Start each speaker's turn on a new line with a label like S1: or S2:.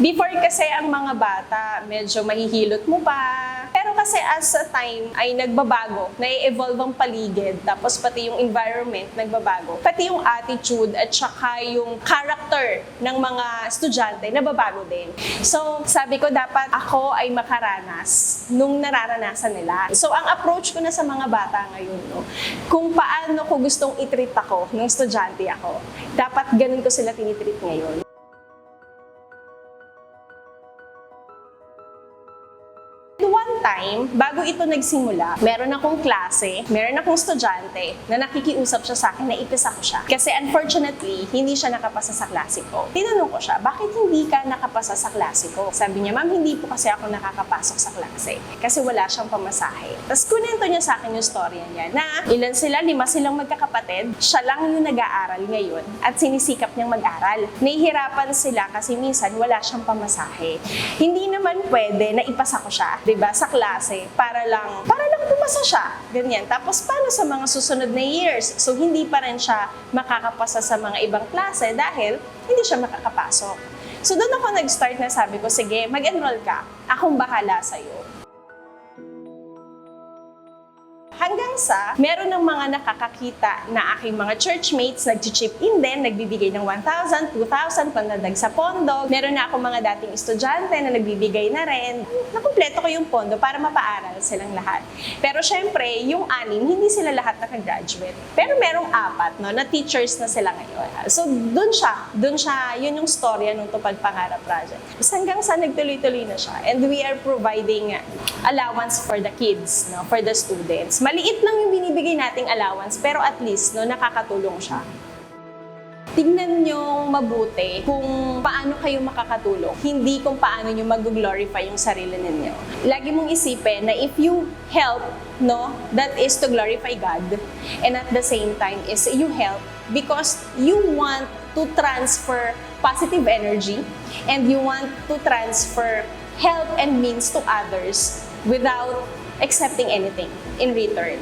S1: Before kasi ang mga bata, medyo mahihilot mo pa. Pero kasi as a time ay nagbabago, nai-evolve ang paligid, tapos pati yung environment nagbabago. Pati yung attitude at saka yung character ng mga estudyante nababago din. So, sabi ko dapat ako ay makaranas nung nararanasan nila. So, ang approach ko na sa mga bata ngayon, no, kung paano ko gustong itreat ako nung estudyante ako, dapat ganun ko sila tinitreat ngayon. Time, bago ito nagsimula, meron akong klase, meron akong estudyante na nakikiusap siya sa akin na ipisa ko siya. Kasi unfortunately, hindi siya nakapasa sa klase ko. Tinanong ko siya, bakit hindi ka nakapasa sa klase ko? Sabi niya, ma'am, hindi po kasi ako nakakapasok sa klase. Kasi wala siyang pamasahe. Tapos kunento niya sa akin yung storya niya na ilan sila, lima silang magkakapatid. Siya lang yung nag-aaral ngayon at sinisikap niyang mag-aral. Nahihirapan sila kasi minsan wala siyang pamasahe. Hindi naman pwede na ipasa ko siya, 'di ba, sa klase para lang para lang pumasa siya. Ganyan. Tapos paano sa mga susunod na years? So hindi pa rin siya makakapasa sa mga ibang klase dahil hindi siya makakapasok. So doon ako nag-start na sabi ko, sige, mag-enroll ka. Akong bahala sa'yo. Hanggang sa, meron ng mga nakakakita na aking mga churchmates nag-chip in din, nagbibigay ng 1,000, 2,000, pandadag sa pondo. Meron na ako mga dating estudyante na nagbibigay na rin. Nakumpleto ko yung pondo para mapaaral silang lahat. Pero syempre, yung anim, hindi sila lahat nakagraduate. Pero merong apat no, na teachers na sila ngayon. So, dun siya. Dun siya, yun yung storya ng Tupad Pangarap Project. Tapos hanggang sa nagtuloy-tuloy na siya. And we are providing allowance for the kids, no, for the students. Maliit lang yung binibigay nating allowance, pero at least no, nakakatulong siya. Tingnan nyo mabuti kung paano kayo makakatulong, hindi kung paano nyo mag-glorify yung sarili ninyo. Lagi mong isipin na if you help, no, that is to glorify God. And at the same time is you help because you want to transfer positive energy and you want to transfer help and means to others without accepting anything in return.